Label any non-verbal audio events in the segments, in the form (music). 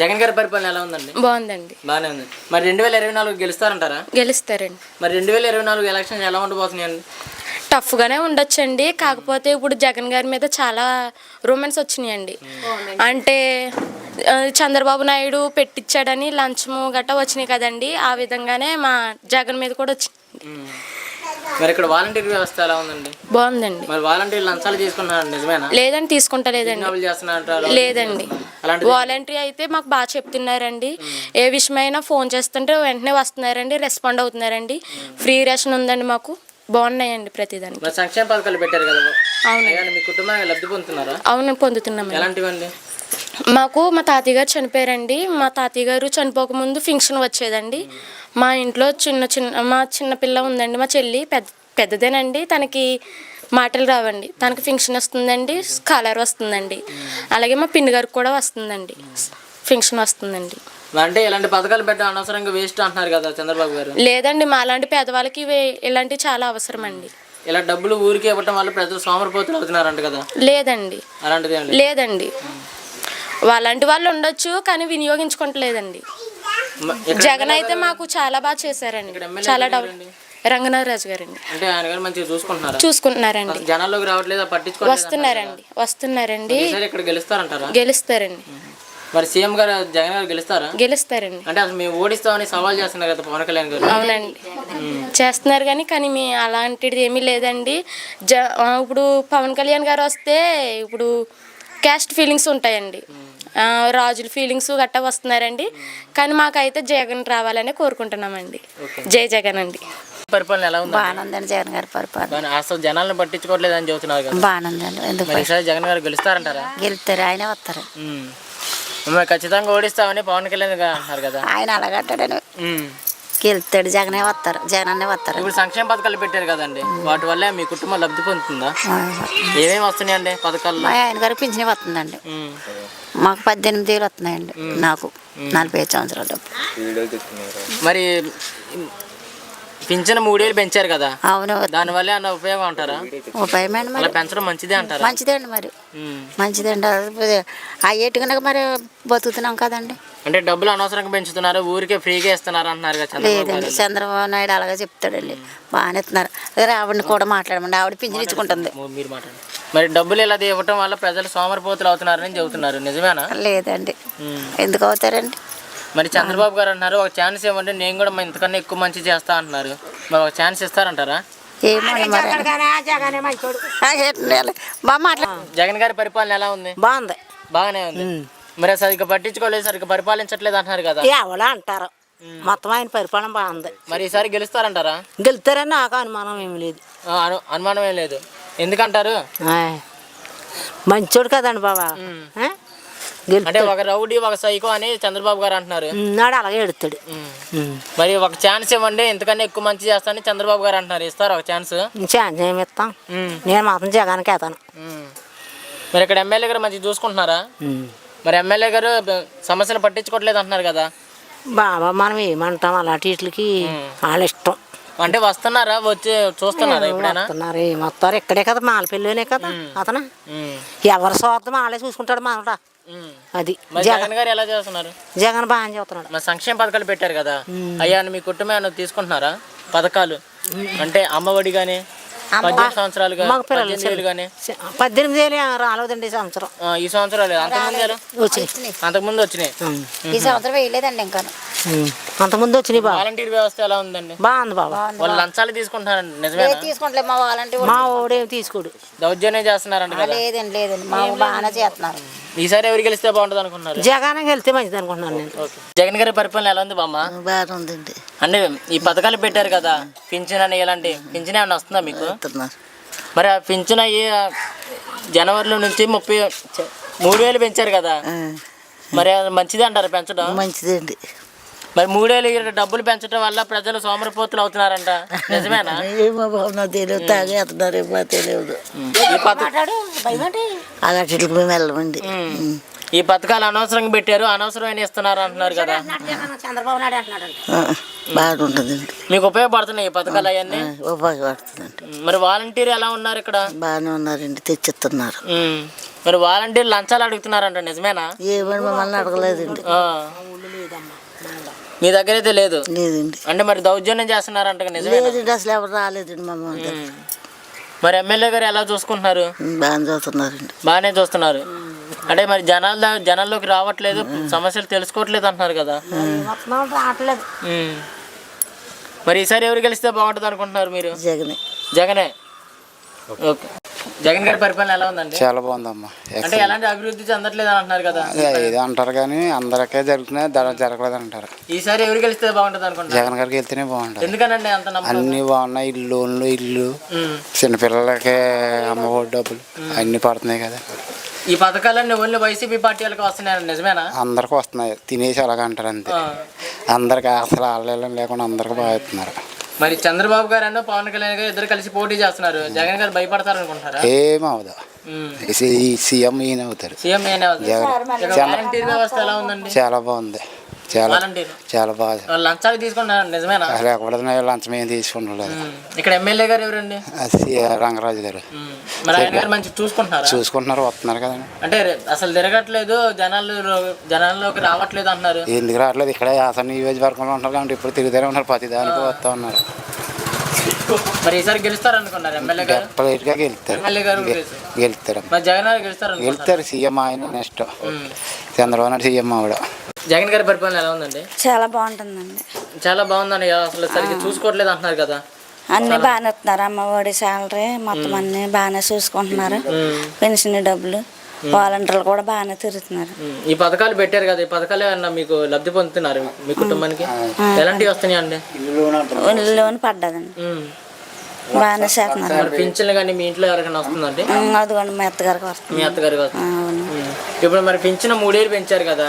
జగన్ గారి పరిపాలన ఎలా ఉందండి? బాగుందండి. బాగానే ఉంది. మరి రెండు వేల ఇరవై నాలుగు గెలుస్తారంటారా? గెలుస్తారండి. మరి రెండు వేల ఇరవై నాలుగు ఎలక్షన్ ఎలా ఉండబోతున్నాయండి? టఫ్గానే ఉండొచ్చండి. కాకపోతే ఇప్పుడు జగన్ గారి మీద చాలా రూమెన్స్ వచ్చినాయండి. అంటే ఆ, చంద్రబాబు నాయుడు పెట్టించాడని లంచము గట్టా వచ్చినాయి కదండి. ఆ విధంగానే మా జగన్ మీద కూడా వచ్చింది. ఉమ్. మరి ఇక్కడ వాలంటీర్ వ్యవస్థ ఎలా ఉందండి? బాగుందండి. మరి వాలంటీర్ లంచాలు తీసుకున్నారు నిజమేనా? లేదండి తీసుకుంటా లేదండి. లేదండి వాలంటరీ అయితే మాకు బాగా చెప్తున్నారండి. ఏ విషయమైనా ఫోన్ చేస్తుంటే వెంటనే వస్తున్నారండి రెస్పాండ్ అవుతున్నారండి. ఫ్రీ రేషన్ ఉందండి మాకు. బాగున్నాయండి ప్రతిదానికి. సంక్షేమ పథకాలు పెట్టారు కదా. అవును మీ కుటుంబానికి లబ్ధి పొందుతున్నారా? అవును పొందుతున్నామండి. ఎలాంటివండి? మాకు మా తాతయ్య గారు చనిపోయారండి. మా తాతయ్య గారు చనిపోకముందు ఫంక్షన్ వచ్చేదండి. మా ఇంట్లో చిన్న చిన్న మా చిన్న పిల్ల ఉందండి మా చెల్లి పెద్ద పెద్దదేనండి. తనకి మాటలు రావండి. తనకి ఫంక్షన్ వస్తుందండి స్కాలర్ వస్తుందండి. అలాగే మా పిన్ని గారికి కూడా వస్తుందండి. ఫంక్షన్ వస్తుందండి. అంటే ఇలాంటి పథకాలు పెట్టడం అనవసరంగా వేస్ట్ అంటున్నారు కదా చంద్రబాబు గారు. లేదండి మా అలాంటి పేదవాళ్ళకి ఇలాంటివి చాలా అవసరం అండి ఇలా డబ్బులు ఊరికి ఇవ్వటం వల్ల ప్రజలు సోమరిపోతులు అవుతున్నారంట కదా. లేదండి. అలాంటిది లేదండి. వాళ్ళంటి వాళ్ళు ఉండొచ్చు కానీ వినియోగించుకోవట్లేదండి జగన్ అయితే మాకు చాలా బాగా చేశారండి. చాలా డెవలప్ రంగనాథరాజు గారండి. అంటే ఆయన గారు మంచిగా చూసుకుంటున్నారా? చూసుకుంటున్నారండి. జనాల్లోకి రావట్లేదా పట్టించుకోవట్లేదు వస్తున్నారండి వస్తున్నారండి. ఈసారి ఇక్కడ గెలుస్తారంటారా? గెలుస్తారండి. మరి సీఎం గారు జగన్ గారు గెలుస్తారా? గెలుస్తారండి. అంటే అసలు మేము ఓడిస్తామని సవాల్ చేస్తున్నారు కదా పవన్ కళ్యాణ్ గారు. అవునండి. చేస్తున్నారు కానీ కానీ మీ అలాంటిది ఏమీ లేదండి. జ ఇప్పుడు పవన్ కళ్యాణ్ గారు వస్తే ఇప్పుడు క్యాస్ట్ ఫీలింగ్స్ ఉంటాయండి. రాజుల ఫీలింగ్స్ గట్టా వస్తున్నారండి. కానీ మాకైతే జగన్ రావాలని కోరుకుంటున్నామండి. జై జగన్ అండి. పరిపాలన ఎలా ఉంది బాగానుందండి జగన్ గారి పరిపాలన. అసలు జనాలను పట్టించుకోవట్లేదు అని చెబుతున్నారు కదా. బాగానుందండి. ఎందుకు? మరి ఈసారి జగన్ గారు గెలుస్తారంటారా? గెలుస్తారు. ఆయనే వస్తారు. ఖచ్చితంగా ఓడిస్తామని పవన్ కళ్యాణ్ గారు కదా. ఆయన అలాగంటాడని గెలుస్తాడు జగనే వస్తారు. జగనన్నే వస్తారు. ఇప్పుడు సంక్షేమ పథకాలు పెట్టారు కదండి. వాటి వల్ల మీ కుటుంబం లబ్ధి పొందుతుందా? ఏమేమి వస్తున్నాయండి పథకాల్లో? మా ఆయన గారికి పింఛన్ వస్తుందండి. మాకు పద్దెనిమిది వేలు వస్తున్నాయండి. నాకు నలభై ఐదు సంవత్సరాల డబ్బు. మరి పింఛన్ మూడేళ్ళు పెంచారు కదా? అవును. దానివల్ల అన్న ఉపయోగం అంటారా? ఉపయోగమండి అలా మరి. పెంచడం మంచిదే అంటారా? మంచిదండి మరి. ఉమ్. మంచిదండి అయ్యేట్టుగా మరి బతుకుతున్నాం కదండి. అంటే డబ్బులు అనవసరంగా పెంచుతున్నారు ఊరికే ఫ్రీగా ఇస్తున్నారు అంటున్నారు లేదండి చంద్రబాబు నాయుడు అలాగే చెప్తాడండి. బాగానే ఇస్తున్నారు. అదే ఆవిడని కూడా మాట్లాడమండి. ఆవిడ పింఛన్ ఇచ్చుకుంటుంది. మూ- మీరు మాట్లాడండి. మరి డబ్బులు ఇలా ఇవ్వటం వల్ల ప్రజలు సోమరిపోతులు అవుతున్నారని చెబుతున్నారు. నిజమేనా? లేదండి. ఎందుకు అవుతారండి? మరి చంద్రబాబు గారు అంటున్నారు ఒక ఛాన్స్ ఇవ్వండి నేను కూడా మా ఇంతకన్నా ఎక్కువ మంచి చేస్తా అంటున్నారు. మరి ఒక ఛాన్స్ ఇస్తారంటారా? జగన్ గారి పరిపాలన ఎలా ఉంది? బాగుంది. బాగానే ఉంది. మరి సరిగ్గా పట్టించుకోలేదు సరిగ్గా పరిపాలించట్లేదు అంటున్నారు కదా. ఎవలా అంటారు. మొత్తం ఆయన పరిపాలన బాగుంది. మరి ఈసారి గెలుస్తారంటారా? గెలుతారని నాకు అనుమానం ఏమి లేదు. అనుమానం ఏం లేదు. ఎందుకంటారు. మంచోడు కదండి బాబా. అంటే ఒక రౌడీ ఒక సైకో అని చంద్రబాబు గారు అంటున్నారు. నాడు అలాగే ఎడుతాడు. మరి ఒక ఛాన్స్ ఇవ్వండి ఎంతకన్నా ఎక్కువ మంచి చేస్తానని చంద్రబాబు గారు అంటున్నారు. ఇస్తారు ఒక ఛాన్స్? ఛాన్స్ ఏమి ఇస్తాం. నేను మాత్రం జగానికి వేతాను. మరి ఇక్కడ ఎమ్మెల్యే గారు మంచిగా చూసుకుంటున్నారా? మరి ఎమ్మెల్యే గారు సమస్యలు పట్టించుకోవట్లేదు అంటున్నారు కదా. బాబా మనం ఏమంటాం అలాంటి వీటికి వాళ్ళ ఇష్టం. అంటే వస్తున్నారా? వచ్చి చూస్తున్నారా ఎప్పుడైనా వస్తున్నారు ఏమొస్తారు ఇక్కడే కదా మాలపిల్లోనే కదా అతను. ఎవరి స్వార్థం వాళ్ళే చూసుకుంటాడు మనట. అది. జగన్. గారు ఎలా చేస్తున్నారు? జగన్ బాగా చెబుతున్నాడు మరి సంక్షేమ పథకాలు పెట్టారు కదా. అయ్యా మీ కుటుంబం తీసుకుంటున్నారా? పథకాలు. అంటే అమ్మఒడి కానీ పద్దెనిమిది మగ పిల్లలు పద్దెనిమిది వేలు రాలేదండి ఈ సంవత్సరం. ఈ అంతకుముందు? వచ్చినాయి అంతకుముందు వచ్చినాయి. ఈ సంవత్సరం వేయలేదండి ఇంకా అంతకుముందు వచ్చినాయి బాబా. వాలంటీర్ వ్యవస్థ ఎలా ఉందండి? బాగుంది బాబా. వాళ్ళు లంచాలు తీసుకుంటున్నారండి నిజమేనా? తీసుకుంటలే మా వాళ్ళంటే మా ఓడేం తీసుకోడు. దౌర్జన్యం చేస్తున్నారంట కదా. లేదండి లేదండి. మా బాగానే చేస్తున్నారు. ఈసారి ఎవరు గెలిస్తే బాగుంటుంది అనుకున్నారు? జగన్ వెళ్తే మంచిది అనుకుంటున్నాను నేను. జగన్ గారి పరిపాలన ఎలా ఉంది బామ్మ? బాగుందండి అంటే ఈ పథకాలు పెట్టారు కదా పింఛన్ అని ఇలాంటి పింఛన్ ఏమైనా వస్తుందా మీకు? మరి ఆ పింఛన్ అయ్యి జనవరిలో నుంచి ముప్పై మూడు వేలు పెంచారు కదా. మరి అది మంచిదే అంటారు పెంచడం? మంచిదండి. మరి మూడేళ్ళు డబ్బులు పెంచడం వల్ల ప్రజలు సోమరిపోతులు అవుతున్నారంట. నిజమేనా? (laughs) ఏమో తెలియదు. తాగేస్తున్నారేమో తెలియదు. అలాంటి మేము వెళ్ళమండి. ఈ పథకాలు అనవసరంగా పెట్టారు అనవసరమైన ఇస్తున్నారు అంటున్నారు కదా. చంద్రబాబు నాయుడు అంటున్నాడు మీకు ఉపయోగపడుతున్నాయి ఈ పథకాలు అవన్నీ? ఉపయోగపడుతుందండి మరి వాలంటీర్ ఎలా ఉన్నారు ఇక్కడ? బాగానే ఉన్నారండి తెచ్చిస్తున్నారు. మరి వాలంటీర్ లంచాలు అడుగుతున్నారంట నిజమేనా? ఏమని మమ్మల్ని అడగలేదండి. ఆ. మీ దగ్గర అయితే లేదు? లేదండి. అంటే మరి దౌర్జన్యం చేస్తున్నారంట లేదండి అసలు ఎవరు రాలేదండి. మరి ఎమ్మెల్యే గారు ఎలా చూసుకుంటున్నారు? బాగా చదువుతున్నారండి బాగానే చూస్తున్నారు. అంటే మరి జనాల జనాల్లోకి రావట్లేదు సమస్యలు తెలుసుకోవట్లేదు అంటున్నారు కదా? రావట్లేదు. మరి ఈసారి ఎవరు గెలిస్తే బాగుంటుంది అనుకుంటున్నారు మీరు? జగనే. జగనే. ఓకే. జగన్ గారి పరిపాలన ఎలా ఉందండి? చాలా బాగుందమ్మా. అంటే ఎలాంటి అభివృద్ధి చెందట్లేదు అంటున్నారు కదా. ఇది అంటారు కానీ అందరికీ జరుగుతున్నాయి జరగలేదు అంటారు. ఈసారి ఎవరు గెలిస్తే బాగుంటుంది అనుకుంటున్నారు? జగన్ గారికి వెళ్తేనే బాగుంటుంది. ఎందుకనండి అంత అన్నీ బాగున్నాయి ఇల్లు లోన్లు ఇల్లు. చిన్నపిల్లలకి అమ్మఒడి డబ్బులు అన్నీ పడుతున్నాయి కదా. ఈ పథకాలన్నీ ఓన్లీ వైసీపీ పార్టీ వాళ్ళకి వస్తున్నాయి నిజమేనా? అందరికి వస్తున్నాయి తినేసి అలాగ అంటారు అంతే. అందరికి అసలు ఆడలేం లేకుండా అందరికి బాగా ఇస్తున్నారు మరి చంద్రబాబు గారు అన్న పవన్ కళ్యాణ్ గారు ఇద్దరు కలిసి పోటీ చేస్తున్నారు. జగన్ గారు భయపడతారు అనుకుంటారా ఏం అవదు ఈ సీఎం ఈయన అవుతారు. సీఎం ఉందండి? చాలా బాగుంది. చాలా చాలా బాగా లంచాలు తీసుకుంటున్నారు నిజమేనా? అసలు ఎక్కడ లంచం ఏం తీసుకుంటలేదు. ఉమ్. ఇక్కడ ఎమ్మెల్యే గారు ఎవరండి? అది రంగరాజు గారు. మంచి చూసుకుంటున్నారా? చూసుకుంటున్నారు వస్తున్నారు కదండి. అంటే అసలు తిరగట్లేదు జనాలు జనాల్లోకి రావట్లేదు అంటున్నారు. ఎందుకు రావట్లేదు? ఇక్కడ అసలు నియోజకవర్గంలో ఉంటారు కాబట్టి ఇప్పుడు తిరుగుతూనే ఉన్నారు ప్రతి దానికి వస్తూ ఉన్నారు. మరి ఈసారి గెలుస్తారు అనుకున్నారు ఎమ్మెల్యే గారు? ప్లేట్గా గెలుస్తారు. ఎమ్మెల్యే గారు గెలుస్తారు. మరి జగన్ గారు గెలుస్తారు గెలుస్తారు సీఎం ఆయన నెక్స్ట్ చంద్రబాబు నాయుడు సీఎం ఆవిడ. జగన్ గారి పరిపాలన ఎలా ఉందండి? చాలా బాగుంటుందండి. చాలా బాగుందండి అసలు సరిగ్గా చూసుకోవట్లేదు అంటున్నారు కదా. అన్ని బాగానే ఇస్తున్నారు అమ్మ ఒడి శాలరీ మొత్తం అన్ని బాగానే చూసుకుంటున్నారు. పెన్షన్ డబ్బులు వాలంటీర్లు కూడా బాగానే తిరుగుతున్నారు. ఈ పథకాలు పెట్టారు కదా ఈ పథకాలు ఏమన్నా మీకు లబ్ధి పొందుతున్నారు మీ- కుటుంబానికి? ఎలాంటివి వస్తున్నాయి అండి లోన్ పడ్డదండి. బాగానే చేస్తున్నారు మరి పింఛన్లు కానీ మీ ఇంట్లో ఎవరికైనా వస్తుందండి? అదిగోండి మా అత్తగారికి వస్తుంది. మీ అత్తగారికి వస్తుంది. ఇప్పుడు మరి పింఛన్ మూడేళ్ళు పెంచారు కదా.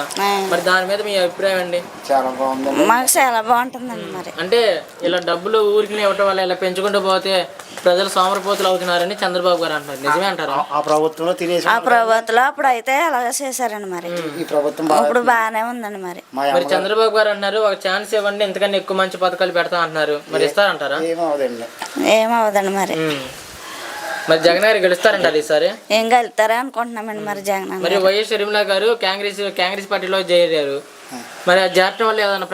మరి దాని మీద మీ అభిప్రాయం అండి చాలా బాగుంది మాకు చాలా బాగుంటుందండి మరి. అంటే ఇలా డబ్బులు ఊరికి ఇవ్వటం వల్ల ఇలా పెంచుకుంటూ పోతే ప్రజలు సోమరపోతులు అవుతున్నారని చంద్రబాబు గారు అంటారు నిజమే అంటారా? ఆ ప్రభుత్వంలో తినేసి ఆ ప్రభుత్వంలో అప్పుడు అయితే అలాగే చేశారండి మరి. ఈ ప్రభుత్వం ఇప్పుడు బాగానే ఉందండి మరి. మరి చంద్రబాబు గారు అన్నారు ఒక ఛాన్స్ ఇవ్వండి ఎంతకన్నా ఎక్కువ మంచి పథకాలు పెడతా అంటున్నారు. మరి ఇస్తారంటారా? ఏమవుదండి ఏమవదండి మరి. మరి జగన్ గారు గెలుస్తారంటారు ఈసారి? ఏం కలుతారా అనుకుంటున్నామండి మరి జగన్ మరి వైఎస్ షర్మిల గారు కాంగ్రెస్ కాంగ్రెస్ పార్టీలో చేరారు. మరి అది చేరటం వల్ల ఏదైనా